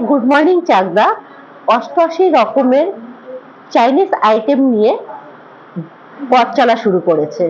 Good morning Chakdah অষ্টআশি রকমের Chinese item নিয়ে পথ চলা শুরু করেছে।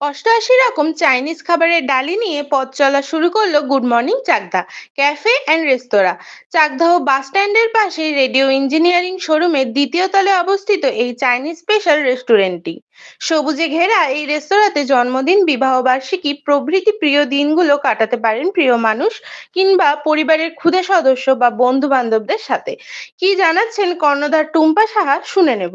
অষ্টআশি রকম চাইনিজ খাবারের ডালি নিয়ে পথ চলা শুরু করল good morning Chakdah cafe and restaurant Chakdah bus স্ট্যান্ডের পাশে রেডিও ইঞ্জিনিয়ারিং শোরুমের দ্বিতীয় তলে অবস্থিত এই চাইনিজ স্পেশাল রেস্টুরেন্টটি সবুজে ঘেরা এই রেস্তোরাঁতে জন্মদিন বিবাহবার্ষিকী প্রভৃতি প্রিয় দিনগুলো কাটাতে পারেন প্রিয় মানুষ কিংবা পরিবারের ক্ষুদে সদস্য বা বন্ধু বান্ধবদের সাথে। কি জানাচ্ছেন কর্ণধার টুম্পা সাহা? শুনে নেব।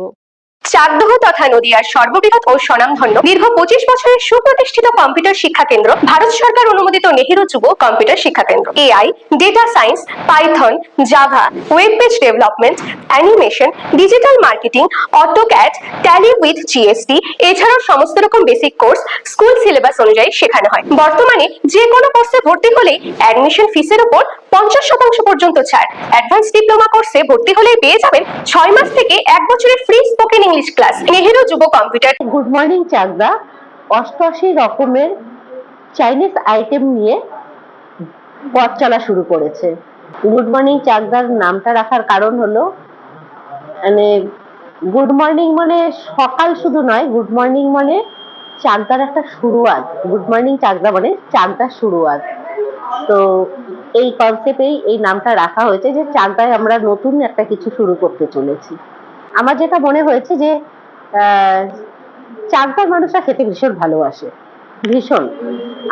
চাকদহ তথা নদিয়ার সর্ববৃহৎ ও স্বনামধন্য দীর্ঘ পঁচিশ বছরের সুপ্রতিষ্ঠিত কম্পিউটার শিক্ষা কেন্দ্র ভারত সরকার অনুমোদিত নেহেরু যুব কম্পিউটার শিক্ষা কেন্দ্র। AI data science Python Java web page development animation digital marketing AutoCAD Tally with GST এছাড়াও সমস্ত রকম বেসিক কোর্স স্কুল সিলেবাস অনুযায়ী শেখানো হয়। বর্তমানে যে কোনো কোর্সে ভর্তি হলেই অ্যাডমিশন ফিসের উপর পঞ্চাশ শতাংশ পর্যন্ত ছাড়। অ্যাডভান্স ডিপ্লোমা কোর্সে ভর্তি হলেই পেয়ে যাবেন ছয় মাস থেকে এক বছরের free spoken English class Nehru যুব কম্পিউটার গুড মর্নিং চাকদা অষ্টআশি রকমের চাইনিজ আইটেম নিয়ে পথ চলা শুরু করেছে। গুড মর্নিং চাকদার নামটা রাখার কারণ হলো মানে গুড মর্নিং মানে সকাল শুধু নয় গুড মর্নিং মানে চাকদার একটা শুরুয়াত। গুড মর্নিং চাকদা মানে চাকদার শুরুয়াত। তো এই কনসেপ্টেই এই নামটা রাখা হয়েছে যে চাকদায় আমরা নতুন একটা কিছু শুরু করতে চলেছি। আমার যেটা মনে হয়েছে যে চাকদার মানুষরা খেতে ভীষণ ভালোবাসে, ভীষণ।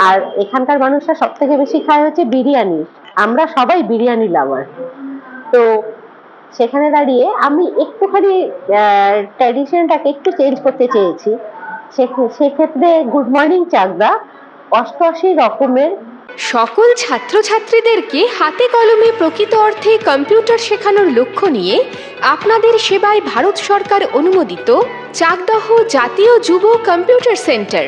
আর এখানকার মানুষরা সব থেকে বেশি খায় হচ্ছে বিরিয়ানি। আমরা সবাই বিরিয়ানি লাভার তো সেখানে দাঁড়িয়ে আমি একটুখানি ট্র্যাডিশনটাকে একটু চেঞ্জ করতে চেয়েছি। সেক্ষেত্রে গুড মর্নিং চাকদা অষ্টআশি রকমের সকল ছাত্রছাত্রীদেরকে হাতে কলমে প্রকৃত অর্থে কম্পিউটার শেখানোর লক্ষ্য নিয়ে আপনাদের সেবায় ভারত সরকার অনুমোদিত চাকদহ জাতীয় যুব কম্পিউটার সেন্টার।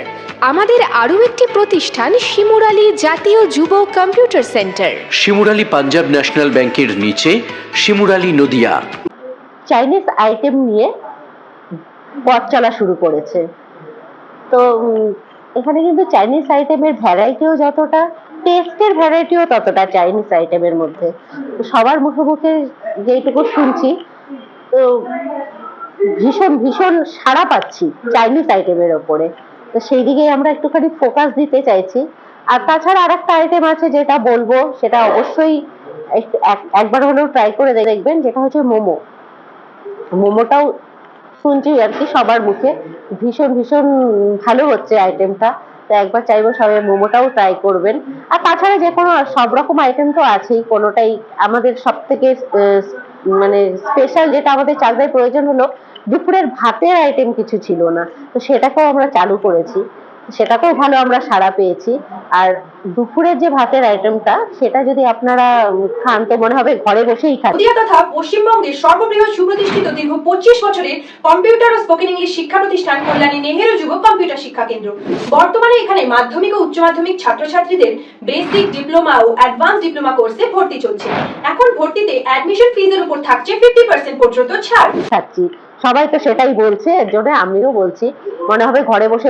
আমাদের আরও একটি প্রতিষ্ঠান শিমুরালী জাতীয় যুব computer centre. Shimurali Punjab national ব্যাংকের নিচে শিমুরালী নদিয়া। চাইনিজ আইটেম নিয়ে পথ চলা শুরু করেছে। তো এখানে কিন্তু চাইনিজ আইটেমের ভ্যারাইটিও যতটা টেস্টের ভ্যারাইটিও ততটা চাইনিজ আইটেমের মধ্যে। সবার মুখে মুখে যেটুকু শুনছি, তো ভীষণ ভীষণ সাড়া পাচ্ছি চাইনিজ আইটেমের ওপরে। তো সেই দিকেই আমরা একটুখানি ফোকাস দিতে চাইছি। আর তাছাড়া আর একটা আইটেম আছে যেটা বলব, সেটা অবশ্যই এক- একবার হলেও ট্রাই করে দেখবেন, যেটা হচ্ছে মোমো। মোমোটাও শুনছি আর কি সবার মুখে। ভীষণ ভীষণ ভালো হচ্ছে আইটেমটা তো একবার চাইব সবাই মোমোটাও ট্রাই করবেন। আর তাছাড়া যে কোনো সব রকম আইটেম তো আছেই, কোনোটাই আমাদের সব থেকে মানে স্পেশাল যেটা আমাদের চাকদায় প্রয়োজন হলো, দুপুরের ভাতের আইটেম কিছু ছিল না। তো সেটাকেও আমরা চালু করেছি। সেটাতেও ভালো আমরা সাড়া পেয়েছি। আর দুপুরের যে ভাতের আইটেমটা সেটা যদি আপনারা খান তো মনে হবে ঘরে বসেই খান। তথা পশ্চিমবঙ্গের সর্ববৃহৎ সুপ্রতিষ্ঠিত দীর্ঘ পঁচিশ বছরের কম্পিউটার ও স্পোকেন ইংলিশ শিক্ষা প্রতিষ্ঠান কল্যাণী নেহেরু যুব কম্পিউটার শিক্ষা কেন্দ্র। বর্তমানে এখানে মাধ্যমিক ও উচ্চ মাধ্যমিক ছাত্রছাত্রীদের বেসিক ডিপ্লোমা ও অ্যাডভান্স ডিপ্লোমা কোর্সে ভর্তি চলছে। এখন ভর্তিতে অ্যাডমিশন ফিজের উপর থাকছে ফিফটি পার্সেন্ট পর্যন্ত ছাড়। সবাই তো সেটাই বলছে এর জন্য আমিও বলছি মনে হবে ঘরে বসে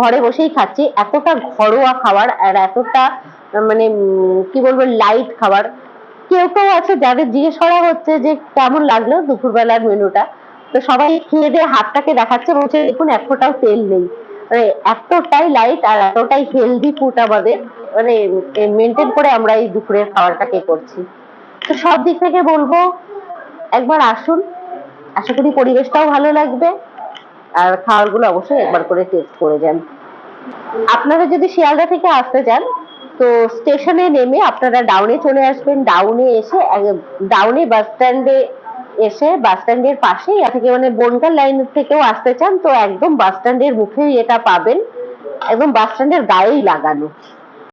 ঘরে বসেই খাচ্ছি। এতটা ঘরোয়া খাবার আর এতটা মানে কি বলব লাইট খাবার। কেউ কেউ আছে যাদের জিজ্ঞেস করা হচ্ছে যে কেমন লাগল দুপুরবেলার মেনুটা। তো সবাই খেয়ে দিয়ে হাতটাকে দেখাচ্ছে বলছে, দেখুন, এক ফোঁটাও তেল নেই। মানে এতটাই লাইট আর এতটাই হেলদি ফুড আমাদের। মানে মেনটেন করে আমরা এই দুপুরের খাবারটাকে করছি। তো সব দিক থেকে বলব, একবার আসুন। আশা করি পরিবেশটাও ভালো লাগবে। আর খাবারগুলো অবশ্যই একবার করে টেস্ট করে যান। আপনারা যদি শিয়ালদা থেকে আসতে চান তো স্টেশনে নেমে আপনারা ডাউনে চলে আসবেন। ডাউনে এসে ডাউনে বাস স্ট্যান্ডে এসে বাস স্ট্যান্ডের পাশেই থেকে মানে বনগাঁ লাইন থেকেও আসতে চান, তো একদম বাস স্ট্যান্ডের মুখেই এটা পাবেন। একদম বাস স্ট্যান্ডের গায়েই লাগানো।